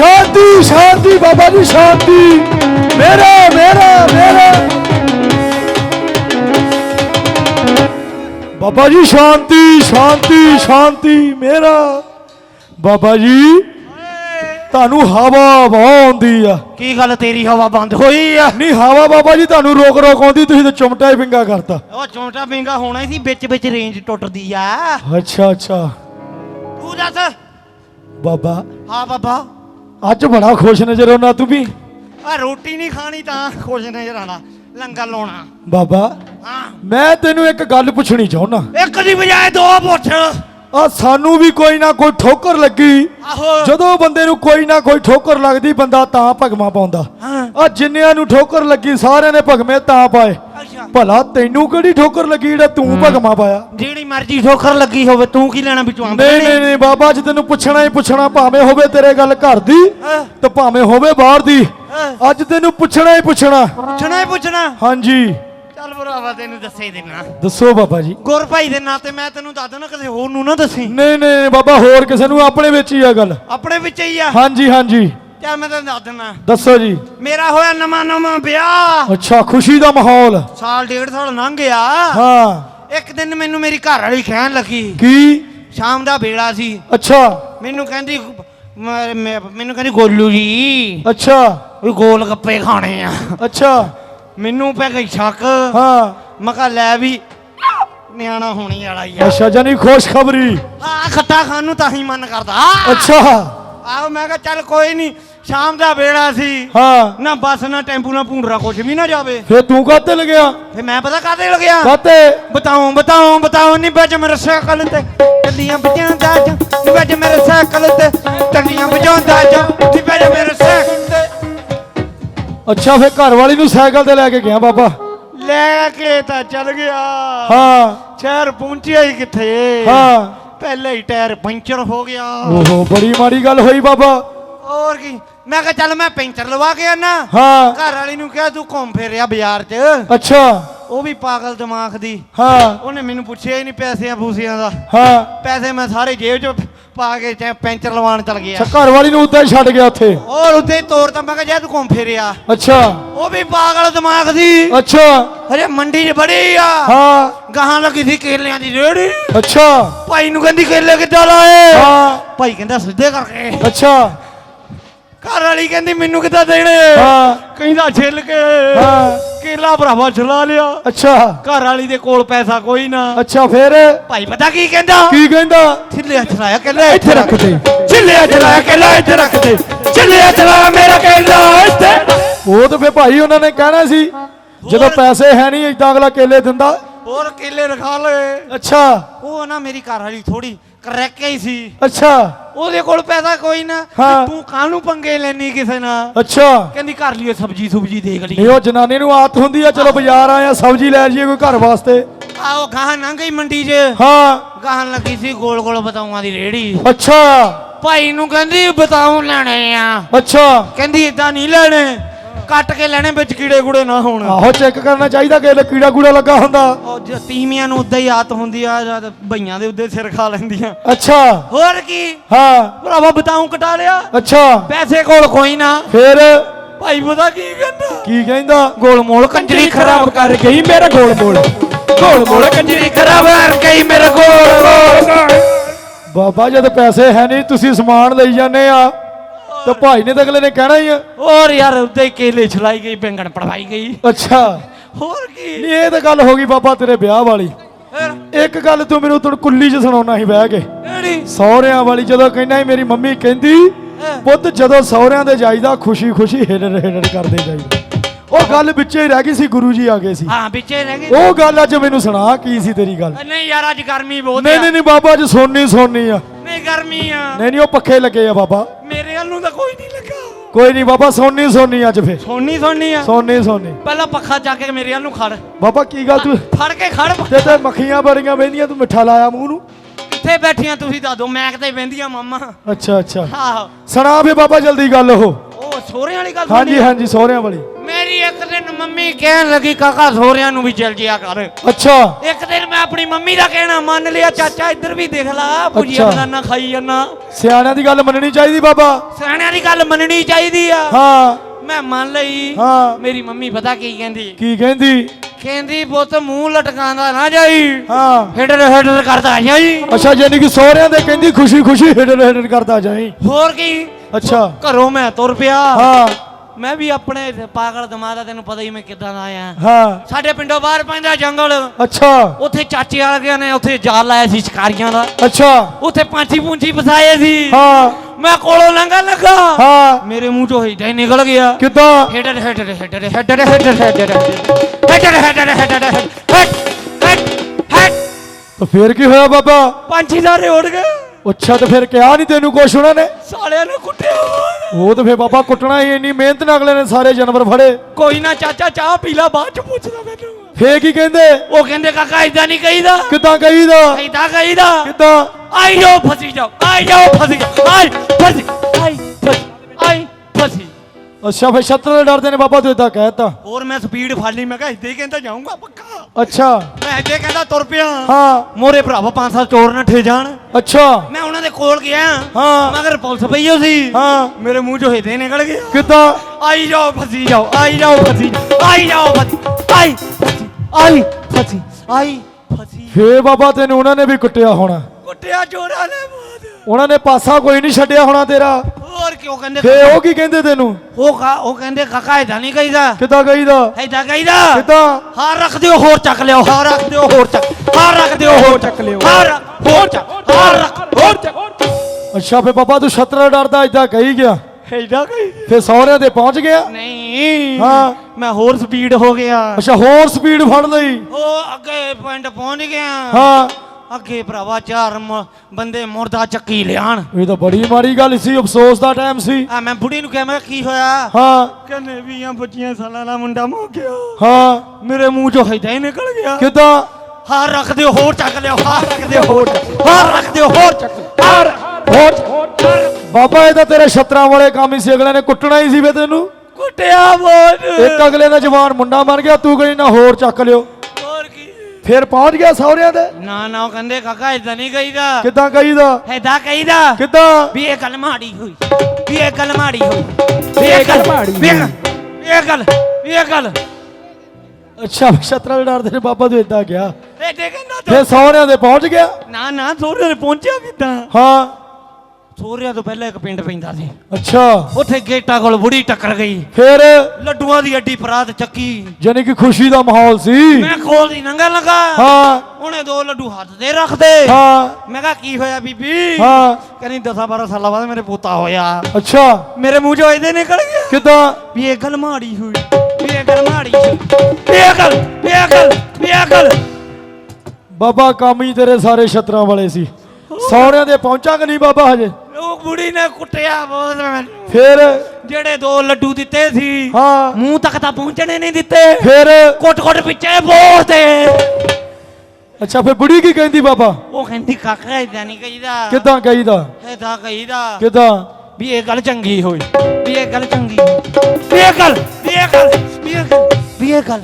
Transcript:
ਸ਼ਾਂਤੀ ਸ਼ਾਂਤੀ ਬਾਬਾ ਜੀ ਸ਼ਾਂਤੀ। ਮੇਰਾ ਮੇਰਾ ਮੇਰਾ। ਬਾਬਾ ਜੀ ਸ਼ਾਂਤੀ ਸ਼ਾਂਤੀ ਸ਼ਾਂਤੀ ਮੇਰਾ। ਬਾਬਾ ਜੀ ਤੁਹਾਨੂੰ ਹਵਾ ਆਉਂਦੀ ਆ। ਕੀ ਗੱਲ ਤੇਰੀ ਹਵਾ ਬੰਦ ਹੋਈ ਆ? ਨਹੀਂ ਹਵਾ ਬਾਬਾ ਜੀ ਤੁਹਾਨੂੰ ਰੋਕ ਰੋਕ ਆਉਂਦੀ ਤੁਸੀਂ ਤਾਂ ਚੁੰਮਟਾ ਹੀ ਪਿੰਗਾ ਕਰਤਾ। ਉਹ ਚੌਂਟਾ ਪਿੰਗਾ ਹੋਣਾ ਹੀ ਸੀ ਵਿੱਚ ਵਿੱਚ ਰੇਂਜ ਟੁੱਟਦੀ ਆ। ਅੱਛਾ ਅੱਛਾ। ਤੂੰ ਦੱਸ। ਬਾਬਾ। ਹਾਂ ਬਾਬਾ। ਅੱਜ ਬੜਾ ਖੁਸ਼ ਨਜ਼ਰ ਆਉਣਾ ਤੂੰ ਵੀ। ਆ ਰੋਟੀ ਨਹੀਂ ਖਾਣੀ ਤਾਂ ਖੁਸ਼ ਨਜ਼ਰ ਆਣਾ ਲੰਗਰ ਲਾਉਣਾ। ਬਾਬਾ ਹਾਂ। ਮੈਂ ਤੈਨੂੰ ਇੱਕ ਗੱਲ ਪੁੱਛਣੀ ਚਾਹੁੰਦਾ। ਇੱਕ ਦੀ ਬਜਾਏ ਦੋ ਪੁੱਛ। ਆ ਸਾਨੂੰ ਵੀ ਕੋਈ ਨਾ ਕੋਈ ਠੋਕਰ ਲੱਗੀ। ਆਹੋ। ਜਦੋਂ ਬੰਦੇ ਨੂੰ ਕੋਈ ਨਾ ਕੋਈ ਠੋਕਰ ਲੱਗਦੀ ਬੰਦਾ ਤਾਂ ਭਗਮਾ ਪਾਉਂਦਾ। ਆ ਜਿੰਨਿਆਂ ਨੂੰ ਠੋਕਰ ਲੱਗੀ ਸਾਰਿਆਂ ਨੇ ਭਗਮੇ ਤਾਂ ਪਾਏ। ਭਲਾ ਤੈਨੂੰ ਕਿਹੜੀ ਠੋਕਰ ਲੱਗੀ ਜਿਹੜਾ ਤੂੰ ਭਗਮਾ ਪਾਇਆ? ਜਿਹੜੀ ਮਰਜ਼ੀ ਠੋਕਰ ਲੱਗੀ ਹੋਵੇ ਤੂੰ ਕੀ ਲੈਣਾ ਵਿੱਚੋਂ? ਅੰਬ ਨਹੀਂ? ਨਹੀਂ। ਨਹੀਂ ਬਾਬਾ ਅੱਜ ਤੈਨੂੰ ਪੁੱਛਣਾ ਹੀ ਪੁੱਛਣਾ ਭਾਵੇਂ ਹੋਵੇ ਤੇਰੇ ਗੱਲ ਘਰ ਦੀ ਹਾਂ। ਤੇ ਭਾਵੇਂ ਹੋਵੇ ਬਾਹਰ ਦੀ ਹਾਂ। ਅੱਜ ਤੈਨੂੰ ਪੁੱਛਣਾ ਹੀ ਪੁੱਛਣਾ। ਪੁੱਛਣਾ ਹੀ ਪੁੱਛਣਾ। ਹਾਂਜੀ। ਚੱਲ ਭਰਾਵਾ ਤੈਨੂੰ ਦੱਸੇ ਹੀ ਦੇਣਾ। ਦੱਸੋ ਬਾਬਾ ਜੀ। ਗੁਰ ਭਾਈ ਦੇ ਨਾਂ ਤੇ ਮੈਂ ਤੈਨੂੰ ਦੱਸ ਦੇਣਾ ਕਿਸੇ ਹੋਰ ਨੂੰ ਨਾ ਦੱਸੀ। ਨਹੀਂ ਨਹੀਂ ਨਹੀਂ, ਬਾਬਾ ਹੋਰ ਕਿਸੇ ਨੂੰ ਆਪਣੇ ਵਿੱਚ ਹੀ ਆ ਗੱਲ। ਆਪਣੇ ਵਿੱਚ ਹੀ ਆ। ਹਾਂਜੀ ਹਾਂਜੀ। ਚੱਲ ਮੈਂ ਤੈਨੂੰ ਦੱਸ ਦੇਣਾ ਦੱਸੋ ਜੀ। ਮੇਰਾ ਹੋਇਆ ਨਵਾਂ ਨਵਾਂ ਵਿਆਹ। ਅੱਛਾ ਖੁਸ਼ੀ ਦਾ ਮਾਹੌਲ। ਸਾਲ ਡੇਢ ਸਾਲ ਲੰਘ ਗਿਆ। ਹਾਂ। ਇੱਕ ਦਿਨ ਮੈਨੂੰ ਮੇਰੀ ਘਰ ਵਾਲੀ ਕਹਿਣ ਲੱਗੀ। ਕੀ? ਸ਼ਾਮ ਦਾ ਵੇਲਾ ਸੀ। ਅੱਛਾ। ਮੈਨੂੰ ਕਹਿੰਦੀ ਮੈਂ- ਮੈਂ- ਮੈਨੂੰ ਕਹਿੰਦੀ ਗੋਲੂ ਜੀ ਅੱਛਾ। ਉਹ ਗੋਲ ਗੱਪੇ ਖਾਣੇ ਆ। ਅੱਛਾ। ਮੈਨੂੰ ਪੈ ਗਈ ਸ਼ੱਕ। ਹਾਂ। ਮੈਂ ਕਿਹਾ ਲੈ ਵੀ ਨਿਆਣਾ ਹੋਣੀ ਵਾਲਾ ਹੀ ਆ। ਅੱਛਾ ਜਾਨੀ ਖੁਸ਼ਖਬਰੀ। ਆ ਖੱਟਾ ਖਾਣ ਨੂੰ ਤਾਂ ਹੀ ਮਨ ਕਰਦਾ। ਅੱਛਾ। ਆਹੋ ਮੈਂ ਕਿਹਾ ਚੱਲ ਕੋਈ ਨਹੀਂ ਸ਼ਾਮ ਦਾ ਵੇਲਾ ਸੀ। ਹਾਂ। ਨਾ ਬੱਸ ਨਾ ਟੈਂਪੂ ਨਾ ਭੂੰਡਰਾ ਕੁਝ ਵੀ ਨਾ ਜਾਵੇ। ਫੇ ਤੂੰ ਕਾਤੇ ਲੱਗਿਆ? ਫੇ ਮੈਂ ਪਤਾ ਕਾਹਦੇ ਲੱਗਿਆ? ਕਾਤੇ ਬਤਾਉ ਬਤਾਉ ਬਤਾਉ ਨਹੀਂ ਵਿੱਚ ਮੇਰੇ ਸਾਈਕਲ ਤੇ। ਟੱਲੀਆਂ ਵਜਾਉਂਦਾ ਜਾ ਨੀ ਵਿੱਚ ਮੇਰੇ ਸਾਈਕਲ ਤੇ। ਟੱਲੀਆਂ ਵਜਾਉਂਦਾ ਜਾ ਨੀ ਵਿੱਚ ਮੇਰੇ ਸਾਈਕਲ ਤੇ। ਅੱਛਾ ਫੇ ਘਰ ਵਾਲੀ ਨੂੰ ਸਾਈਕਲ ਤੇ ਲੈ ਕੇ ਗਿਆ ਬਾਬਾ। ਲੈ ਕੇ ਤਾਂ ਚੱਲ ਗਿਆ। ਹਾਂ। ਸ਼ਹਿਰ ਪਹੁੰਚਿਆ ਹੀ ਕਿੱਥੇ? ਹਾਂ। ਪਹਿਲੇ ਹੀ ਟਾਇਰ ਪੈਂਚਰ ਹੋ ਗਿਆ। ਓਹੋ ਬੜੀ ਮਾੜੀ ਗੱਲ ਹੋਈ ਬਾਬਾ। ਹੋਰ ਕੀ? ਮੈਂ ਕਿਹਾ ਚੱਲ ਮੈਂ ਪੈਂਚਰ ਲਵਾ ਕੇ ਆਣਾ ਹਾਂ। ਘਰ ਵਾਲੀ ਨੂੰ ਕਿਹਾ ਤੂੰ ਘੁੰਮ ਫਿਰਿਆ ਬਾਜ਼ਾਰ 'ਚ। ਅੱਛਾ। ਉਹ ਵੀ ਪਾਗਲ ਦਿਮਾਗ ਦੀ। ਹਾਂ। ਉਹਨੇ ਮੈਨੂੰ ਪੁੱਛਿਆ ਹੀ ਨਹੀਂ ਪੈਸਿਆਂ ਪੂਸਿਆਂ ਦਾ। ਹਾਂ। ਪੈਸੇ ਮੈਂ ਸਾਰੇ ਜੇਬ 'ਚ ਪਾ ਕੇ ਚੈ ਪੈਂਚਰ ਲਵਾਉਣ ਚਲ ਗਿਆ। ਅੱਛਾ ਘਰ ਵਾਲੀ ਨੂੰ ਉੱਦਾਂ ਹੀ ਛੱਡ ਗਿਆ ਉੱਥੇ? ਔਰ ਉੱਥੇ ਹੀ ਤੋਰ ਤਾਂ ਮੈਂ ਕਿਹਾ ਜਾ ਤੂੰ ਘੁੰਮ ਫਿਰਿਆ ਅੱਛਾ। ਉਹ ਵੀ ਪਾਗਲ ਦਿਮਾਗ ਦੀ। ਅੱਛਾ। ਹਜੇ ਮੰਡੀ 'ਚ ਬੜੀ ਆ। ਹਾਂ। ਗਾਹਾਂ ਲੱਗੀ ਸੀ ਕੇਲਿਆਂ ਦੀ ਰੇੜੀ। ਅੱਛਾ। ਭਾਈ ਨੂੰ ਕਹਿੰਦੀ ਕੇਲੇ ਕਿੱਦਾਂ ਲਾਏ? ਹਾਂ। ਭਾਈ ਕਹਿੰਦਾ ਸਿੱਧੇ ਕਰਕੇ। ਅੱਛਾ। ਘਰ ਵਾਲੀ ਕਹਿੰਦੀ ਮੈਨੂੰ ਕਿੱਦਾਂ ਦੇਣੇ? ਹਾਂ। ਕਹਿੰਦਾ ਛਿੱਲ ਕੇ ਹਾਂ। ਕੇਲਾ ਭਰਾਵਾ ਛਲਾ ਲਿਆ। ਅੱਛਾ। ਘਰ ਵਾਲੀ ਦੇ ਕੋਲ ਪੈਸਾ ਕੋਈ ਨਾ। ਅੱਛਾ ਫੇਰ? ਭਾਈ ਪਤਾ ਕੀ ਕਹਿੰਦਾ? ਕੀ ਕਹਿੰਦਾ? ਛਿੱਲਿਆ ਛਲਾਇਆ ਕੇਲਾ ਇੱਥੇ ਰੱਖ ਦੇ। ਛਿੱਲਿਆ ਛਲਾਇਆ ਕੇਲਾ ਇੱਥੇ ਰੱਖ ਦੇ। ਛਿੱਲਿਆ ਛਲਾਇਆ ਮੇਰਾ ਕੇਲਾ ਇੱਥੇ ਉਹ ਤਾਂ ਫੇ ਭਾਈ ਉਹਨਾਂ ਨੇ ਕਹਿਣਾ ਸੀ ਜਦੋਂ? ਪੈਸੇ ਹੈ ਨਹੀਂ ਇਦਾਂ ਅਗਲਾ ਕੇਲੇ ਦਿੰਦਾ। ਹੋਰ ਕੇਲੇ ਰਖਾ ਲਏ ਅੱਛਾ। ਉਹ ਨਾ ਮੇਰੀ ਘਰ ਵਾਲੀ ਥੋੜੀ ਕਰੈਕ ਹੀ ਸੀ। ਅੱਛਾ। ਉਹਦੇ ਕੋਲ ਪੈਸਾ ਕੋਈ ਨਾ। ਹਾਂ। ਤੂੰ ਕਾਹਨੂੰ ਪੰਗੇ ਲੈਣੀ ਕਿਸੇ ਨਾਲ? ਅੱਛਾ। ਕਹਿੰਦੀ ਘਰ ਲਈ ਸਬਜੀ ਸੁਬਜੀ ਦੇਖ ਲਈ। ਨਹੀਂ ਉਹ ਜਨਾਨੀ ਨੂੰ ਆਦਤ ਹੁੰਦੀ ਆ ਚਲੋ ਬਾਜ਼ਾਰ ਆਇਆ ਸਬਜ਼ੀ ਲੈ ਜਾਈਏ ਕੋਈ ਘਰ ਵਾਸਤੇ। ਆਓ ਗਾਹਾਂ ਲੰਘ ਗਈ ਮੰਡੀ 'ਚ। ਹਾਂ। ਗਾਹਾਂ ਲੱਗੀ ਸੀ ਗੋਲ ਗੋਲ ਬਤਾਊਆਂ ਦੀ ਰੇੜੀ। ਅੱਛਾ। ਭਾਈ ਨੂੰ ਕਹਿੰਦੀ ਬਤਾਉ ਲੈਣੇ ਆ। ਅੱਛਾ। ਕਹਿੰਦੀ ਇਦਾਂ ਨਹੀਂ ਲੈਣੇ। ਕੱਟ ਕੇ ਲੈਣੇ ਵਿੱਚ ਕੀੜੇ ਕੂੜੇ ਨਾ ਹੋਣ। ਆਹੋ ਚੈੱਕ ਕਰਨਾ ਚਾਹੀਦਾ ਕਿ ਇਹਦੇ ਕੀੜਾ ਕੂੜਾ ਲੱਗਾ ਹੁੰਦਾ। ਉਹ ਜ- ਤੀਵੀਆਂ ਨੂੰ ਉਦਾਂ ਹੀ ਆਤ ਹੁੰਦੀ ਆ ਜਦ ਭਈਆਂ ਦੇ ਉੱਦੇ ਸਿਰ ਖਾ ਲੈਂਦੀਆਂ। ਅੱਛਾ। ਹੋਰ ਕੀ? ਹਾਂ। ਭਰਾਵਾ ਬਤਾਉ ਕਟਾ ਲਿਆ। ਅੱਛਾ। ਪੈਸੇ ਕੋਲ ਕੋਈ ਨਾ। ਫੇਰ? ਭਾਈ ਪਤਾ ਕੀ ਕਹਿੰਦਾ? ਕੀ ਕਹਿੰਦਾ? ਗੋਲ ਮੋਲ ਕੰਜਰੀ ਖਰਾਬ ਕਰ ਗਈ ਮੇਰਾ ਗੋਲ ਮੋਲ। ਗੋਲ ਮੋਲ ਕੰਜਰੀ ਖਰਾਬ ਕਰ ਗਈ ਮੇਰਾ ਗੋਲ ਮੋਲ। ਬਾਬਾ ਜਦ ਪੈਸੇ ਹੈ ਨਹੀਂ ਤੁਸੀਂ ਸਮਾਨ ਲਈ ਜਾਂਦੇ ਆ। ਤਾਂ ਭਾਈ ਨੇ ਤਾਂ ਅਗਲੇ ਨੇ ਕਹਿਣਾ ਹੀ ਆ। ਹੋਰ ਯਾਰ ਉੱਤੇ ਹੀ ਕੇਲੇ ਛਲਾਈ ਗਈ ਬੈਂਗਣ ਪੜਵਾਈ ਗਈ। ਅੱਛਾ। ਹੋਰ ਕੀ? ਨਹੀਂ ਇਹ ਤਾਂ ਗੱਲ ਹੋ ਗਈ ਬਾਬਾ ਤੇਰੇ ਵਿਆਹ ਵਾਲੀ। ਫਿਰ? ਇੱਕ ਗੱਲ ਤੂੰ ਮੈਨੂੰ ਤੜ ਕੁੱਲੀ 'ਚ ਸੁਣਾਉਣਾ ਸੀ ਬਹਿ ਕੇ। ਕਿਹੜੀ? ਸਹੁਰਿਆਂ ਵਾਲੀ ਜਦੋਂ ਕਹਿੰਦਾ ਸੀ ਮੇਰੀ ਮੰਮੀ ਕਹਿੰਦੀ ਪੁੱਤ ਜਦੋਂ ਸਹੁਰਿਆਂ ਦੇ ਜਾਈਦਾ ਖੁਸ਼ੀ ਖੁਸ਼ੀ ਹਿਰਰ ਹਿਰਰ ਕਰਦੇ ਜਾਈਦਾ। ਉਹ ਗੱਲ ਵਿੱਚੇ ਹੀ ਰਹਿ ਗਈ ਸੀ ਗੁਰੂ ਜੀ ਆ ਗਏ ਸੀ। ਹਾਂ ਵਿੱਚੇ ਰਹਿ ਗਈ ਉਹ ਗੱਲ ਅੱਜ ਮੈਨੂੰ ਸੁਣਾ ਕੀ ਸੀ ਤੇਰੀ ਗੱਲ? ਨਹੀਂ ਯਾਰ ਅੱਜ ਗਰਮੀ ਬਹੁਤ ਨਹੀਂ ਆ ਨਹੀਂ ਨਹੀਂ ਬਾਬਾ ਅੱਜ ਸੋਨੀ ਸੋਨੀ ਆ। ਗਰਮੀ ਆ ਨਹੀਂ ਨਹੀਂ ਉਹ ਪੱਖੇ ਲੱਗੇ ਆ ਬਾਬਾ। ਮੇਰੇ ਵੱਲ ਨੂੰ ਤਾਂ ਕੋਈ ਨਹੀਂ ਲੱਗਾ। ਕੋਈ ਨਹੀਂ ਬਾਬਾ ਸੋਨੀ ਸੋਨੀ ਅੱਜ ਫੇ ਸੋਨੀ ਸੋਨੀ ਆ। ਸੋਨੀ ਸੋਨੀ। ਪਹਿਲਾਂ ਪੱਖਾ ਚੱਕ ਕੇ ਮੇਰੇ ਵੱਲ ਨੂੰ ਖੜ। ਬਾਬਾ ਕੀ ਗੱਲ ਤੂੰ ਫੜ ਕੇ ਖੜ। ਤੇ ਤੇ ਮੱਖੀਆਂ ਬੜੀਆਂ ਬਹਿੰਦੀਆਂ ਤੂੰ ਮਿੱਠਾ ਲਾਇਆ ਮੂੰਹ ਨੂੰ। ਕਿੱਥੇ ਬੈਠੀਆਂ ਤੁਸੀਂ ਦੱਸ ਮੈਂ ਕਿਤੇ ਵਹਿੰਦੀਆਂ ਮਾਮਾ। ਅੱਛਾ ਅੱਛਾ। ਆਹੋ। ਸੁਣਾ ਫੇ ਬਾਬਾ ਜਲਦੀ ਗੱਲ ਉਹ। ਉਹ ਸੋਹਰਿਆਂ ਵਾਲੀ ਗੱਲ ਹਾਂਜੀ? ਹਾਂਜੀ ਸਹੁਰਿਆਂ ਵਾਲੀ। ਮੇਰੀ ਇੱਕ ਦਿਨ ਮੰਮੀ ਕਹਿਣ ਲੱਗੀ ਕਾਕਾ ਸੋਹਰਿਆਂ ਨੂੰ ਵੀ ਚਲ ਜਿਆ ਕਰ। ਅੱਛਾ। ਇੱਕ ਦਿਨ ਮੈਂ ਆਪਣੀ ਮੰਮੀ ਦਾ ਕਹਿਣਾ ਮੰਨ ਲਿਆ ਚਾਚਾ ਇੱਧਰ ਵੀ ਦੇਖ ਲਾ ਭੁਜੀਆ ਅੱਛਾ। ਬਨਾਨਾ ਖਾਈ ਜਾਨਾ ਸਿਆਣਿਆਂ ਦੀ ਗੱਲ ਮੰਨਣੀ ਚਾਹੀਦੀ ਬਾਬਾ। ਸਿਆਣਿਆਂ ਦੀ ਗੱਲ ਮੰਨਣੀ ਚਾਹੀਦੀ ਆ। ਹਾਂ। ਮੈਂ ਮੰਨ ਲਈ। ਹਾਂ। ਮੇਰੀ ਮੰਮੀ ਪਤਾ ਕੀ ਕਹਿੰਦੀ? ਕੀ ਕਹਿੰਦੀ? ਕਹਿੰਦੀ ਪੁੱਤ ਮੂੰਹ ਲਟਕਾਉਂਦਾ ਨਾ ਜਾਈ। ਹਾਂ। ਹੇਡਰ ਹੇਡਰ ਕਰਦਾ ਜਾਈ। ਅੱਛਾ ਯਾਨੀ ਕਿ ਸਹੁਰਿਆਂ ਦੇ ਕਹਿੰਦੀ ਖੁਸ਼ੀ ਖੁਸ਼ੀ ਹਿਡਰ ਹਿਡਰ ਕਰਦਾ ਜਾਈ। ਹੋਰ ਕੀ? ਅੱਛਾ। ਘਰੋਂ ਮੈਂ ਤੁਰ ਪਿਆ। ਹਾਂ। ਮੈਂ ਵੀ ਆਪਣੇ ਪਾਗਲ ਦਿਮਾਗ ਦਾ ਤੈਨੂੰ ਪਤਾ ਹੀ ਮੈਂ ਕਿੱਦਾਂ ਦਾ ਆਇਆ ਹਾਂ ਸਾਡੇ ਪਿੰਡੋਂ ਬਾਹਰ ਪੈਂਦਾ ਜੰਗਲ ਅੱਛਾ ਉੱਥੇ ਚਾਚੇ ਵਾਲਿਆਂ ਨੇ ਉੱਥੇ ਜਾਲ ਲਾਇਆ ਸੀ ਸ਼ਿਕਾਰੀਆਂ ਦਾ ਅੱਛਾ ਉੱਥੇ ਪਾਂਚੀ ਪੂੰਚੀ ਫਸਾਏ ਸੀ ਹਾਂ ਮੈਂ ਕੋਲੋਂ ਲੰਘਣ ਲੱਗਾ ਹਾਂ ਮੇਰੇ ਮੂੰਹ ਚੋਂ ਹਿੱਡਾ ਹੀ ਨਿਕਲ ਗਿਆ ਕਿੱਦਾਂ ਹੇਡਰ ਹੇਡਰ ਹੇਡਰ ਹੇਡਰ ਹੇਡਰ ਹੇਡਰ ਹੇਡਰ ਹੇਡਰ ਹੇਡਰ ਹਟ ਹਟ ਤਾਂ ਫੇਰ ਕੀ ਹੋਇਆ ਬਾਬਾ ਪੰਛੀ ਸਾਰੇ ਉੱਡ ਗਏ ਅੱਛਾ ਤਾਂ ਫਿਰ ਕਿਹਾ ਨਹੀਂ ਤੈਨੂੰ ਕੁਛ ਉਹਨਾਂ ਨੇ? ਸਾਲਿਆਂ ਨੇ ਕੁੱਟਿਆ ਉਹ ਤਾਂ ਫੇਰ ਬਾਬਾ ਕੁੱਟਣਾ ਹੀ ਇੰਨੀ ਮਿਹਨਤ ਨਾਲ ਅਗਲੇ ਨੇ ਸਾਰੇ ਜਾਨਵਰ ਫੜੇ। ਕੋਈ ਨਾ ਚਾਚਾ ਚਾਹ ਪੀ ਲਾ ਬਾਅਦ ਚ ਪੁੱਛਦਾ ਮੈਨੂੰ। ਫੇਰ ਕੀ ਕਹਿੰਦੇ? ਉਹ ਕਹਿੰਦੇ ਕਾਕਾ ਇਦਾਂ ਨਹੀਂ ਕਹੀਦਾ। ਕਿੱਦਾਂ ਕਹੀਦਾ? ਇਦਾਂ ਕਹੀਦਾ। ਕਿੱਦਾਂ? ਆਈ ਜਾਓ ਫਸੀ ਜਾਓ ਆਈ ਜਾਓ ਫਸੀ ਜਾਓ। ਆਈ ਫਸੀ ਆਈ ਫਸੀ ਆਈ ਫਸੀ। ਅੱਛਾ ਫੇਰ ਛੱਤਰ ਦੇ ਡਰਦੇ ਨੇ ਬਾਬਾ ਤੂੰ ਇਦਾਂ ਕਹਿਤਾ ਹੋਰ ਮੈਂ ਸਪੀਡ ਫੜ ਲਈ ਮੈਂ ਕਿਹਾ ਇੱਦਾਂ ਹੀ ਕਹਿੰਦਾ ਜਾਊਂਗਾ ਪੱਕਾ। ਅੱਛਾ। ਮੈਂ ਇੱਦਾਂ ਕਹਿੰਦਾ ਤੁਰ ਪਿਆ। ਹਾਂ। ਮੋਰੇ ਭਰਾਵਾ ਪੰਜ ਸੱਤ ਚੋਰ ਨੱਠੇ ਜਾਣ। ਅੱਛਾ। ਮੈਂ ਉਹਨਾਂ ਦੇ ਕੋਲ ਗਿਆ। ਹਾਂ। ਮਗਰ ਪੁਲਿਸ ਪਈ ਹੋ ਸੀ। ਹਾਂ। ਮੇਰੇ ਮੂੰਹ ਚੋਂ ਹਿੱਦੇ ਨਿਕਲ ਗਿਆ ਕਿੱਦਾਂ? ਆਈ ਜਾਓ ਫਸੀ ਜਾਓ ਆਈ ਜਾਓ ਫਸੀ ਜਾਓ, ਆਈ ਜਾਓ ਫਸੀ ਆਈ ਫਸੀ ਆਈ ਫਸੀ ਆਈ ਫਸੀ। ਫੇਰ ਬਾਬਾ ਤੈਨੂੰ ਉਹਨਾਂ ਨੇ ਵੀ ਕੁੱਟਿਆ ਹੋਣਾ। ਕੁੱਟਿਆ ਚੋਰਾਂ ਨੇ ਉਹਨਾਂ ਨੇ ਪਾਸਾ ਕੋਈ ਨਹੀਂ ਛੱਡਿਆ ਹੋਣਾ ਤੇਰਾ। ਹੋਰ ਕਿਉਂ ਕਹਿੰਦੇ ਫੇਰ ਉਹ ਕੀ ਕਹਿੰਦੇ ਤੈਨੂੰ? ਉਹ ਕਾ ਉਹ ਕਹਿੰਦੇ ਕਾਕਾ ਇਦਾਂ ਨਹੀਂ ਕਹੀਦਾ। ਕਿੱਦਾਂ ਕਹੀਦਾ? ਇਦਾਂ ਕਹੀਦਾ? ਕਿੱਦਾਂ? ਹਾਰ ਰੱਖ ਦਿਓ ਹੋਰ ਚੱਕ ਲਿਓ। ਹਾਰ ਰੱਖ ਦਿਓ ਹੋਰ ਚੱਕ। ਹਾਰ ਰੱਖ ਦਿਓ ਹੋਰ ਚੱਕ। ਲਿਓ। ਹਾਰ ਰੱਖ- ਹੋਰ ਚੱਕ। ਹੋਰ ਚੱਕ। ਅੱਛਾ ਫੇਰ ਬਾਬਾ ਤੂੰ ਛੱਤਰ ਡਰਦਾ ਇਦਾਂ ਕਹੀ ਗਿਆ। ਇਦਾਂ ਕਹੀ ਫੇਰ ਸਹੁਰਿਆਂ ਦੇ ਪਹੁੰਚ ਗਿਆ? ਨਹੀਂ ਹਾਂ। ਮੈਂ ਹੋਰ ਸਪੀਡ ਹੋ ਗਿਆ। ਅੱਛਾ ਹੋਰ ਸਪੀਡ ਫੜ ਲਈ। ਉਹ ਅੱਗੇ ਪਿੰਡ ਪਹੁੰਚ ਗਿਆ। ਹਾਂ। ਅੱਗੇ ਭਰਾਵਾ ਚਾਰ ਬੰਦੇ ਮੁਰਦਾ ਚੱਕੀ ਲਿਆਣ। ਇਹ ਤਾਂ ਬੜੀ ਮਾੜੀ ਗੱਲ ਸੀ ਅਫਸੋਸ ਦਾ ਟਾਈਮ ਸੀ। ਆ ਮੈਂ ਬੁੜੀ ਨੂੰ ਕਿਹਾ ਮੈਂ ਕੀ ਹੋਇਆ? ਹਾਂ। ਕਹਿੰਦੇ ਵੀਆਂ ਬੱਚੀਆਂ ਸਾਲਾਂ ਦਾ ਮੁੰਡਾ ਮੁੱਕ ਗਿਆ ਹਾਂ। ਮੇਰੇ ਮੂੰਹ ਚੋਂ ਹਿੱਦਾ ਹੀ ਨਿਕਲ ਗਿਆ। ਕਿੱਦਾਂ? ਹਾਰ ਰੱਖ ਦਿਓ ਹੋਰ ਚੱਕ ਲਿਓ ਹਾਰ ਰੱਖ ਦਿਓ ਹੋਰ ਹਾਰ ਰੱਖ ਦਿਓ ਹੋਰ ਚੱਕ ਹਾਰ ਹੋਰ ਬਾਬਾ ਇਹ ਤਾਂ ਤੇਰੇ ਛਤਰਾਂ ਵਾਲੇ ਕੰਮ ਹੀ ਸੀ ਅਗਲੇ ਨੇ ਕੁੱਟਣਾ ਹੀ ਸੀ ਵੇ ਤੈਨੂੰ। ਕੁੱਟਿਆ ਬੋਲ। ਇੱਕ ਅਗਲੇ ਦਾ ਜਵਾਨ ਮੁੰਡਾ ਮਰ ਗਿਆ ਤੂੰ ਕਹੀ ਨਾ ਹੋਰ ਚੱਕ ਲਿਓ। ਹੋਰ ਕੀ। ਫੇਰ ਪਹੁੰਚ ਗਿਆ ਸਹੁਰਿਆਂ ਦੇ। ਨਾ ਨਾ ਉਹ ਕਹਿੰਦੇ ਕਾਕਾ ਇਦਾਂ ਨਹੀਂ ਕਹੀਦਾ। ਕਿੱਦਾਂ ਕਹੀਦਾ? ਇਦਾਂ ਕਹੀਦਾ। ਕਿੱਦਾਂ? ਵੀ ਇਹ ਗੱਲ ਮਾੜੀ ਹੋਈ ਵੀ ਇਹ ਗੱਲ ਮਾੜੀ ਹੋਈ। ਵੀ ਇਹ ਗੱਲ ਮਾੜੀ ਵੀ ਇਹ ਗੱਲ ਵੀ ਇਹ ਗੱਲ ਅੱਛਾ ਛਤਰਾਂ ਦੇ ਡਰਦੇ ਨੇ ਬਾਬਾ ਤੂੰ ਇਦਾਂ ਗਿਆ ਕਹਿੰਦਾ ਫੇਰ ਸਹੁਰਿਆਂ ਦੇ ਪਹੁੰਚ ਗਿਆ? ਨਾ ਨਾ ਸੋਹਰਿਆਂ ਨੇ ਪਹੁੰਚਿਆ ਕਿੱਦਾਂ ਹਾਂ। ਸੋਹਰਿਆਂ ਤੋਂ ਪਹਿਲਾਂ ਇੱਕ ਪਿੰਡ ਪੈਂਦਾ ਸੀ। ਅੱਛਾ। ਉੱਥੇ ਗੇਟਾਂ ਕੋਲ ਬੁੜੀ ਟੱਕਰ ਗਈ। ਫੇਰ? ਲੱਡੂਆਂ ਦੀ ਅੱਡੀ ਪਰਾਤ ਚੱਕੀ। ਜਾਨੀ ਕਿ ਖੁਸ਼ੀ ਦਾ ਮਾਹੌਲ ਸੀ। ਮੈਂ ਖੋਲ ਦੀ ਨੰਗਣ ਲੱਗਾ। ਹਾਂ। ਉਹਨੇ ਦੋ ਲੱਡੂ ਹੱਥ ਤੇ ਰੱਖਦੇ ਹਾਂ। ਮੈਂ ਕਿਹਾ ਕੀ ਹੋਇਆ ਬੀਬੀ? ਹਾਂ। ਕਹਿੰਦੀ 10 12 ਸਾਲਾਂ ਬਾਅਦ ਮੇਰੇ ਪੋਤਾ ਹੋਇਆ। ਅੱਛਾ। ਮੇਰੇ ਮੂੰਹ ਚੋਂ ਇਹਦੇ ਨਿਕਲ ਗਿਆ। ਕਿੱਦਾਂ? ਵੀ ਇਹ ਗੱਲ ਮਾੜੀ ਹੋਈ। ਵੀ ਇਹ ਗੱਲ ਮਾੜੀ ਹੋਈ ਵੀ ਇਹ ਗੱਲ ਵੀ ਇਹ ਗੱਲ ਵੀ ਇਹ ਗੱਲ। ਬਾਬਾ ਕੰਮ ਤੇਰੇ ਸਾਰੇ ਛਤਰਾਂ ਵਾਲੇ ਸੀ। ਸਹੁਰਿਆਂ ਦੇ ਪਹੁੰਚਾ ਕਿ ਨਹੀਂ ਬਾਬਾ ਹਜੇ? ਉਹ ਬੁੜੀ ਨੇ ਕੁੱਟਿਆ ਬਹੁਤ ਮੈਨੂੰ ਫੇਰ? ਜਿਹੜੇ ਦੋ ਲੱਡੂ ਦਿੱਤੇ ਸੀ ਹਾਂ। ਮੂੰਹ ਤੱਕ ਤਾਂ ਪਹੁੰਚਣੇ ਨਹੀਂ ਦਿੱਤੇ। ਫੇਰ? ਕੁੱਟ ਕੁੱਟ ਪਿੱਛੇ ਬੋਲਦੇ ਅੱਛਾ ਫੇਰ ਬੁੜੀ ਕੀ ਕਹਿੰਦੀ ਬਾਬਾ? ਉਹ ਕਹਿੰਦੀ ਕਾਕਾ ਇਦਾਂ ਨਹੀਂ ਕਹੀਦਾ। ਕਿੱਦਾਂ ਕਹੀਦਾ? ਇਦਾਂ ਕਹੀਦਾ। ਕਿੱਦਾਂ? ਵੀ ਇਹ ਗੱਲ ਚੰਗੀ ਹੋਈ। ਵੀ ਇਹ ਗੱਲ ਚੰਗੀ। ਵੀ ਇਹ ਗੱਲ ਵੀ ਇਹ ਗੱਲ ਵੀ ਇਹ ਗੱਲ ਵੀ ਇਹ ਗੱਲ।